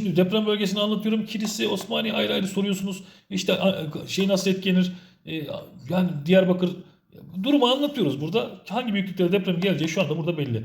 şimdi deprem bölgesini anlatıyorum. Kilise, Osmaniye ayrı ayrı soruyorsunuz. İşte şey nasıl etkilenir? E, yani Diyarbakır durumu anlatıyoruz burada. Hangi büyüklükte deprem geleceği şu anda burada belli.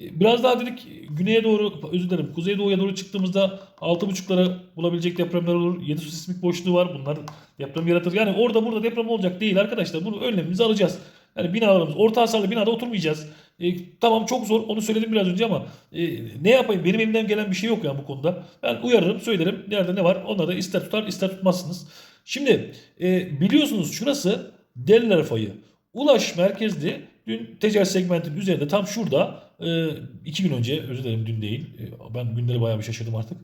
E, Biraz daha dedik güneye doğru özür dilerim kuzeye doğuya doğru çıktığımızda 6.5'lara bulabilecek depremler olur. 7 su sismik boşluğu var. Bunlar deprem yaratır. Yani orada burada deprem olacak değil arkadaşlar. Bunu önlemimizi alacağız. Yani binalarımız orta hasarlı binada oturmayacağız. E, tamam çok zor onu söyledim biraz önce ama e, ne yapayım benim elimden gelen bir şey yok yani bu konuda. Ben uyarırım söylerim nerede ne var onları da ister tutar ister tutmazsınız. Şimdi e, biliyorsunuz şurası Deliler Fayı. Ulaş merkezli dün tecel segmentin üzerinde tam şurada e, iki gün önce özür dilerim dün değil e, ben günleri bayağı bir şaşırdım artık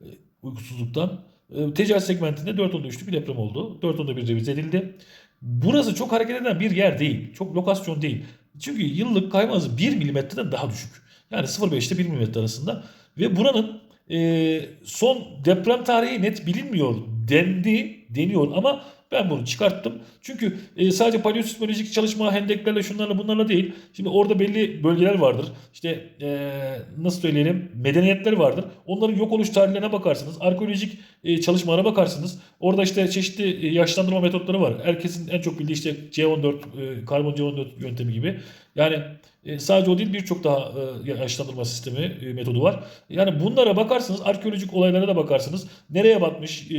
e, uykusuzluktan. E, tecel segmentinde 4.3'lük bir deprem oldu. 4.1 revize edildi. Burası çok hareket eden bir yer değil. Çok lokasyon değil. Çünkü yıllık kayma hızı 1 milimetreden daha düşük. Yani 0.5 ile 1 milimetre arasında. Ve buranın e, son deprem tarihi net bilinmiyor dendi, deniyor ama ben bunu çıkarttım. Çünkü e, sadece paleosismolojik çalışma hendeklerle şunlarla bunlarla değil. Şimdi orada belli bölgeler vardır. İşte e, nasıl söyleyelim medeniyetler vardır. Onların yok oluş tarihlerine bakarsınız. Arkeolojik e, çalışmalara bakarsınız. Orada işte çeşitli e, yaşlandırma metotları var. Herkesin en çok bildiği işte C14, e, karbon C14 yöntemi gibi. Yani e, sadece o değil birçok daha e, yaşlandırma sistemi e, metodu var. Yani bunlara bakarsınız, arkeolojik olaylara da bakarsınız. Nereye batmış? e,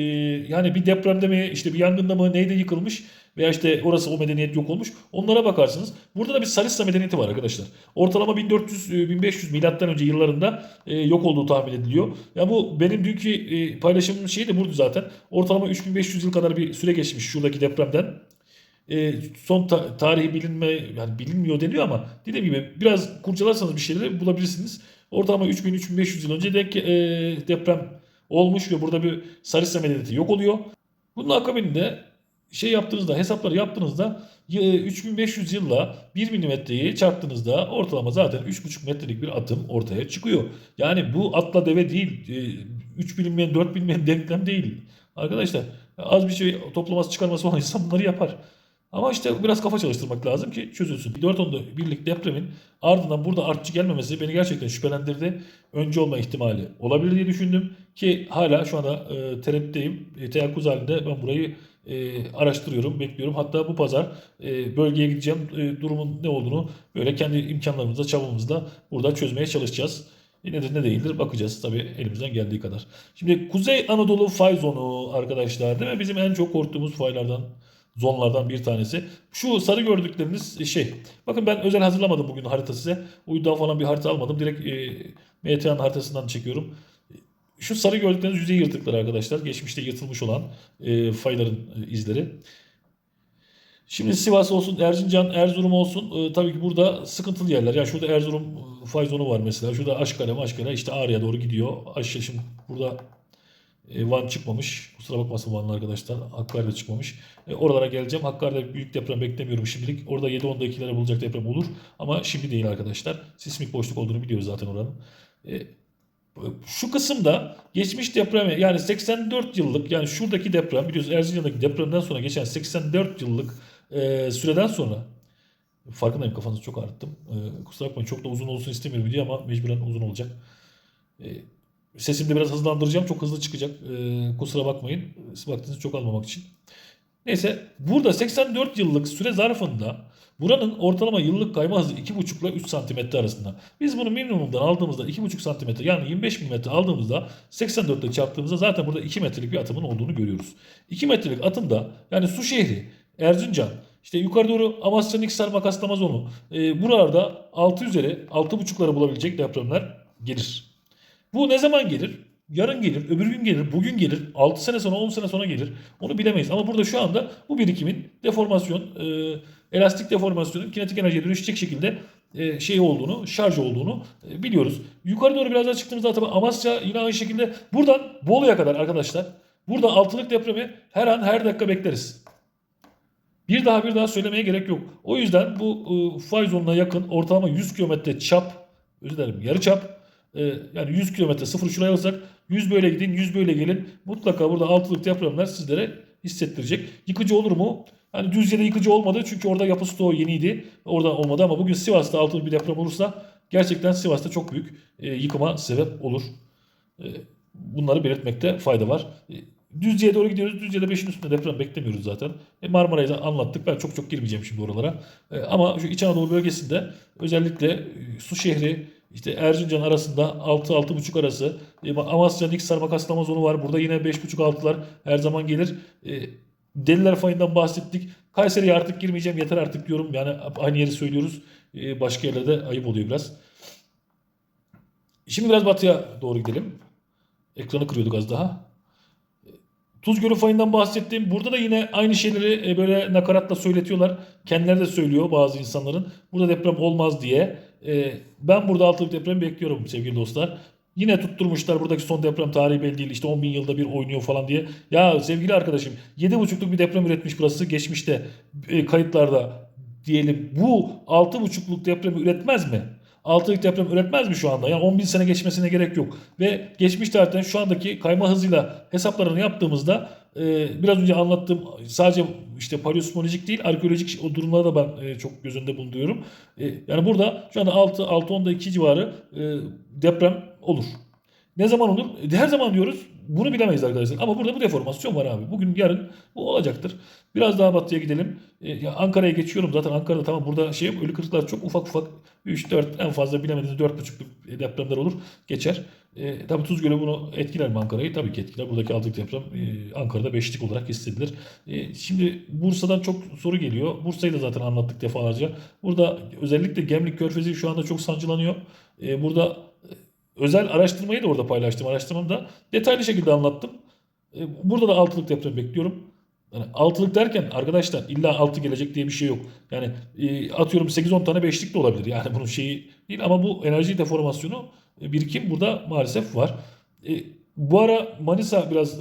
yani bir depremde mi, işte bir yangında mı, neyde yıkılmış veya işte orası o medeniyet yok olmuş. Onlara bakarsınız. Burada da bir Sarissa medeniyeti var arkadaşlar. Ortalama 1400-1500 milattan önce yıllarında e, yok olduğu tahmin ediliyor. Ya bu benim dünkü e, paylaşımım şey de burada zaten. Ortalama 3500 yıl kadar bir süre geçmiş şuradaki depremden. E, son ta- tarihi bilinme yani bilinmiyor deniyor ama dediğim gibi biraz kurcalarsanız bir şeyleri bulabilirsiniz. Ortalama 3000-3500 yıl önce denk, e, deprem olmuş ve burada bir Sarissa medeniyeti yok oluyor. Bunun akabinde şey yaptığınızda hesapları yaptığınızda e, 3500 yılla 1 milimetreyi çarptığınızda ortalama zaten 3,5 metrelik bir atım ortaya çıkıyor. Yani bu atla deve değil, 3 bilinmeyen 4 bilinmeyen denklem değil. Arkadaşlar az bir şey toplaması çıkarması olan insan bunları yapar. Ama işte biraz kafa çalıştırmak lazım ki çözülsün. 4 onda birlik depremin ardından burada artçı gelmemesi beni gerçekten şüphelendirdi. Önce olma ihtimali olabilir diye düşündüm. Ki hala şu anda e, tereddütteyim. E, teyakkuz halinde ben burayı e, araştırıyorum, bekliyorum. Hatta bu pazar e, bölgeye gideceğim. E, durumun ne olduğunu böyle kendi imkanlarımızla, çabamızla burada çözmeye çalışacağız. E, nedir ne değildir bakacağız tabii elimizden geldiği kadar. Şimdi Kuzey Anadolu fay zonu arkadaşlar değil mi? Bizim en çok korktuğumuz faylardan zonlardan bir tanesi. Şu sarı gördükleriniz şey. Bakın ben özel hazırlamadım bugün harita size. Uydudan falan bir harita almadım. Direkt e, MTA'nın haritasından çekiyorum. Şu sarı gördükleriniz yüzey yırtıkları arkadaşlar. Geçmişte yırtılmış olan e, fayların e, izleri. Şimdi Sivas olsun, Erzincan, Erzurum olsun. E, tabii ki burada sıkıntılı yerler. Yani şurada Erzurum e, fay zonu var mesela. Şurada Aşkale, Aşkale işte Ağrı'ya doğru gidiyor. Aşağı şimdi burada e, Van çıkmamış. Kusura bakmasın Vanlı arkadaşlar. Hakkari'de çıkmamış. E, oralara geleceğim. Hakkari'de büyük deprem beklemiyorum şimdilik. Orada 7-10'da 2'lere bulacak deprem olur. Ama şimdi değil arkadaşlar. Sismik boşluk olduğunu biliyoruz zaten oranın. E, şu kısımda geçmiş depremi yani 84 yıllık yani şuradaki deprem biliyorsunuz Erzincan'daki depremden sonra geçen 84 yıllık e, süreden sonra farkındayım kafanızı çok ağrıttım. E, kusura bakmayın çok da uzun olsun istemiyorum video ama mecburen uzun olacak. E, sesimi de biraz hızlandıracağım çok hızlı çıkacak. E, kusura bakmayın vaktinizi çok almamak için. Neyse burada 84 yıllık süre zarfında buranın ortalama yıllık kayma hızı 2,5 ile 3 cm arasında. Biz bunu minimumdan aldığımızda 2,5 cm yani 25 mm aldığımızda 84 ile çarptığımızda zaten burada 2 metrelik bir atımın olduğunu görüyoruz. 2 metrelik atımda yani su şehri Erzincan işte yukarı doğru Amasya Niksar makaslama zonu e, buralarda 6 üzeri 6,5'ları bulabilecek depremler gelir. Bu ne zaman gelir? Yarın gelir, öbür gün gelir, bugün gelir, 6 sene sonra 10 sene sonra gelir. Onu bilemeyiz. Ama burada şu anda bu birikimin deformasyon, e, elastik deformasyonun kinetik enerjiye dönüşecek şekilde e, şey olduğunu, şarj olduğunu e, biliyoruz. Yukarı doğru biraz daha çıktığımızda tabii Amasya yine aynı şekilde buradan Bolu'ya kadar arkadaşlar. Burada altılık depremi her an her dakika bekleriz. Bir daha bir daha söylemeye gerek yok. O yüzden bu e, fay zonuna yakın ortalama 100 kilometre çap, özür dilerim yarı çap yani 100 kilometre sıfır şuraya alırsak 100 böyle gidin 100 böyle gelin. Mutlaka burada altılık depremler sizlere hissettirecek. Yıkıcı olur mu? Hani Düzce'de yıkıcı olmadı çünkü orada yapı stoğu yeniydi. Orada olmadı ama bugün Sivas'ta altılık bir deprem olursa gerçekten Sivas'ta çok büyük e, yıkıma sebep olur. E, Bunları belirtmekte fayda var. E, Düzce'ye doğru gidiyoruz. Düzce'de 5'in üstünde deprem beklemiyoruz zaten. E Marmara'yı anlattık. Ben çok çok girmeyeceğim şimdi oralara. E, ama şu İç Anadolu bölgesinde özellikle e, Su şehri, işte Erzincan arasında 6-6,5 arası. E, Amasya, Niksar, Kaslama zonu var. Burada yine 5,5-6'lar her zaman gelir. E, Deliler fayından bahsettik. Kayseri'ye artık girmeyeceğim. Yeter artık diyorum. Yani aynı yeri söylüyoruz. E, başka yerlerde ayıp oluyor biraz. Şimdi biraz batıya doğru gidelim. Ekranı kırıyorduk az daha. Tuz Gölü fayından bahsettim. Burada da yine aynı şeyleri e, böyle nakaratla söyletiyorlar. Kendileri de söylüyor bazı insanların. Burada deprem olmaz diye. E, Ben burada altılık deprem bekliyorum sevgili dostlar. Yine tutturmuşlar buradaki son deprem tarihi belli değil. İşte 10 bin yılda bir oynuyor falan diye. Ya sevgili arkadaşım 7,5'luk bir deprem üretmiş burası geçmişte e, kayıtlarda diyelim. Bu 6,5'luk depremi üretmez mi? 6'lık deprem üretmez mi şu anda? Yani 10 bin sene geçmesine gerek yok. Ve geçmiş tarihten şu andaki kayma hızıyla hesaplarını yaptığımızda e, biraz önce anlattığım sadece işte paleosmolojik değil arkeolojik o durumları da ben e, çok göz önünde bulunduruyorum. E, yani burada şu anda 6 6 10'da 2 civarı e, deprem olur. Ne zaman olur? E, Her zaman diyoruz. Bunu bilemeyiz arkadaşlar. Ama burada bu deformasyon var abi. Bugün yarın bu olacaktır. Biraz daha batıya gidelim. E, ya Ankara'ya geçiyorum. Zaten Ankara'da tamam burada şey. Ölü kırıklar çok ufak ufak. 3 4 en fazla bilemediğiniz 4,5'luk depremler olur. Geçer. E, tabii Tuz Gölü bunu etkiler mi Ankara'yı? Tabii ki etkiler. Buradaki 6'lık deprem e, Ankara'da 5'lik olarak hissedilir. E, şimdi Bursa'dan çok soru geliyor. Bursa'yı da zaten anlattık defalarca. Burada özellikle Gemlik Körfezi şu anda çok sancılanıyor. E, burada özel araştırmayı da orada paylaştım. Araştırmamda detaylı şekilde anlattım. E, Burada da altılık deprem bekliyorum. Yani altılık derken arkadaşlar illa altı gelecek diye bir şey yok. Yani e, atıyorum 8-10 tane beşlik de olabilir. Yani bunun şeyi değil ama bu enerji deformasyonu e, birikim burada maalesef var. Bu ara Manisa biraz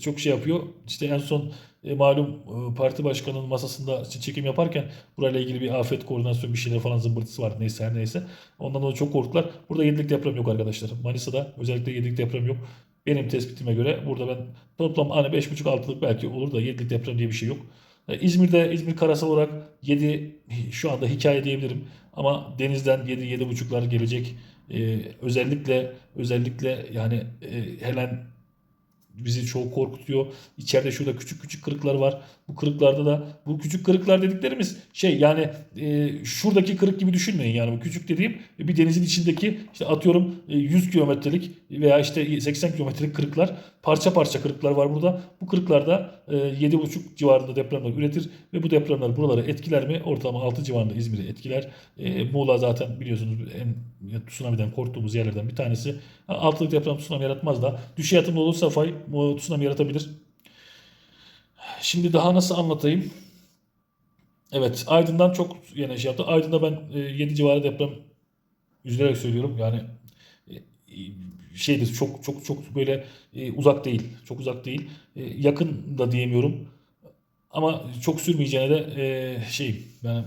çok şey yapıyor. İşte en son e, malum e, parti başkanının masasında çekim yaparken burayla ilgili bir afet koordinasyon bir şeyler falan zımbırtısı var neyse her neyse. Ondan dolayı çok korktular. Burada 7'lik deprem yok arkadaşlar. Manisa'da özellikle 7'lik deprem yok. Benim tespitime göre burada ben toplam hani 5,5-6'lık belki olur da 7'lik deprem diye bir şey yok. E, İzmir'de İzmir karasal olarak 7 şu anda hikaye diyebilirim. Ama denizden 7-7,5'lar gelecek. E, özellikle özellikle yani e, Helen bizi çok korkutuyor. İçeride şurada küçük küçük kırıklar var. Bu kırıklarda da bu küçük kırıklar dediklerimiz şey yani e, şuradaki kırık gibi düşünmeyin yani bu küçük dediğim e, bir denizin içindeki işte atıyorum e, 100 kilometrelik veya işte 80 kilometrelik kırıklar parça parça kırıklar var burada. Bu kırıklarda e, 7,5 civarında depremler üretir ve bu depremler buraları etkiler mi? Ortalama 6 civarında İzmir'i etkiler. E, Muğla zaten biliyorsunuz en tsunami'den korktuğumuz yerlerden bir tanesi. Ha, Altılık deprem tsunami yaratmaz da düşey atımlı olursa fay tsunami yaratabilir. Şimdi daha nasıl anlatayım? Evet Aydın'dan çok yine şey yaptı. Aydın'da ben e, 7 civarı deprem üzülerek söylüyorum. Yani e, şeydir çok çok çok böyle e, uzak değil. Çok uzak değil. E, yakın da diyemiyorum. Ama çok sürmeyeceğine de e, şey yani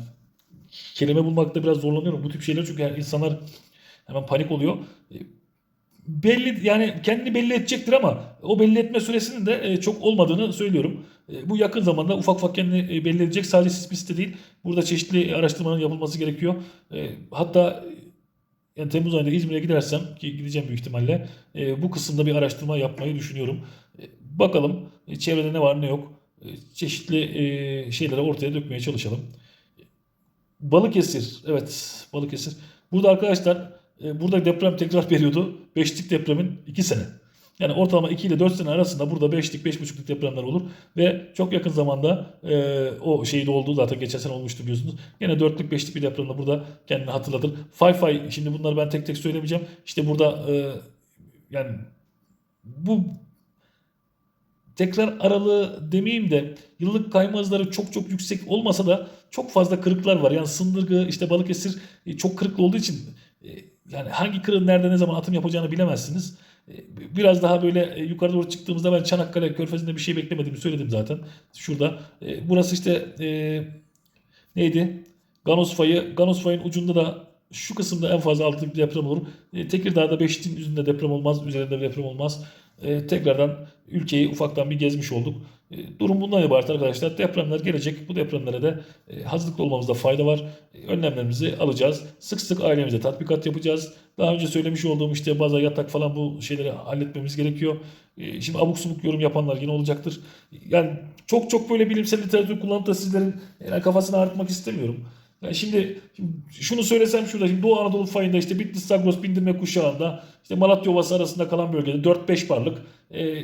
kelime bulmakta biraz zorlanıyorum. Bu tip şeyler çünkü yani insanlar hemen panik oluyor. Belli yani kendini belli edecektir ama o belli etme süresinin de e, çok olmadığını söylüyorum. E, Bu yakın zamanda ufak ufak kendini e, belli edecek. Sadece sismiste değil. Burada çeşitli araştırmanın yapılması gerekiyor. Hatta yani Temmuz ayında İzmir'e gidersem ki gideceğim büyük ihtimalle bu kısımda bir araştırma yapmayı düşünüyorum. Bakalım çevrede ne var ne yok. Çeşitli şeyleri ortaya dökmeye çalışalım. Balıkesir. Evet Balıkesir. Burada arkadaşlar e, burada deprem tekrar periyodu 5'lik depremin 2 sene. Yani ortalama 2 ile 4 sene arasında burada 5'lik 5,5'lik depremler olur. Ve çok yakın zamanda e, o şeyde olduğu zaten geçen sene olmuştu biliyorsunuz. Yine 4'lük 5'lik bir depremde burada kendini hatırlatır. Fay fay şimdi bunları ben tek tek söylemeyeceğim. İşte burada e, yani bu tekrar aralığı demeyeyim de yıllık kayma hızları çok çok yüksek olmasa da çok fazla kırıklar var. Yani Sındırgı işte Balıkesir e, çok kırıklı olduğu için e, yani hangi kırığın nerede ne zaman atım yapacağını bilemezsiniz. E, Biraz daha böyle e, yukarı doğru çıktığımızda ben Çanakkale Körfezi'nde bir şey beklemediğimi söyledim zaten. Şurada. E, Burası işte neydi? Ganos fayı. Ganos fayın ucunda da şu kısımda en fazla altılık bir deprem olur. Tekirdağ'da 5'in üzerinde deprem olmaz. Üzerinde deprem olmaz. E, tekrardan ülkeyi ufaktan bir gezmiş olduk. E, durum bundan ibaret arkadaşlar. Depremler gelecek. Bu depremlere de e, hazırlıklı olmamızda fayda var. E, önlemlerimizi alacağız. Sık sık ailemize tatbikat yapacağız. Daha önce söylemiş olduğum işte bazı yatak falan bu şeyleri halletmemiz gerekiyor. E, şimdi abuk subuk yorum yapanlar yine olacaktır. Yani çok çok böyle bilimsel literatür kullanıp da sizlerin yani kafasını ağrıtmak istemiyorum. Yani şimdi, şimdi şunu söylesem şurada şimdi Doğu Anadolu fayında işte Bitlis Zagros bindirme kuşağında işte Malatya Ovası arasında kalan bölgede 4-5 barlık e,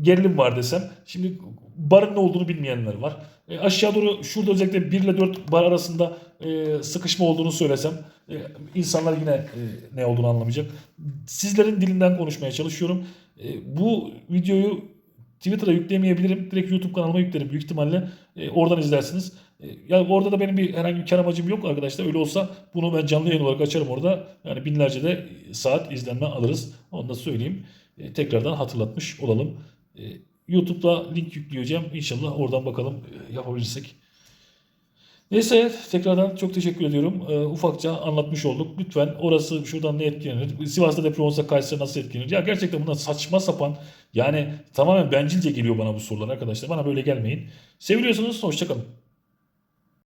gerilim var desem şimdi barın ne olduğunu bilmeyenler var. E, aşağı doğru şurada özellikle 1 ile 4 bar arasında e, sıkışma olduğunu söylesem e, insanlar yine e, ne olduğunu anlamayacak. Sizlerin dilinden konuşmaya çalışıyorum. E, bu videoyu Twitter'a yükleyemeyebilirim. Direkt YouTube kanalıma yüklerim büyük ihtimalle. E, oradan izlersiniz. E, yani orada da benim bir herhangi bir kar amacım yok arkadaşlar. Öyle olsa bunu ben canlı yayın olarak açarım orada. Yani binlerce de saat izlenme alırız. Onu da söyleyeyim. E, tekrardan hatırlatmış olalım. E, YouTube'da link yükleyeceğim. İnşallah oradan bakalım e, yapabilirsek. Neyse tekrardan çok teşekkür ediyorum. E, ufakça anlatmış olduk. Lütfen orası şuradan ne etkilenir? Sivas'ta deprem olsa Kayseri nasıl etkilenir? Ya gerçekten bunlar saçma sapan yani tamamen bencilce geliyor bana bu sorular arkadaşlar. Bana böyle gelmeyin. Seviliyorsunuz. Hoşçakalın.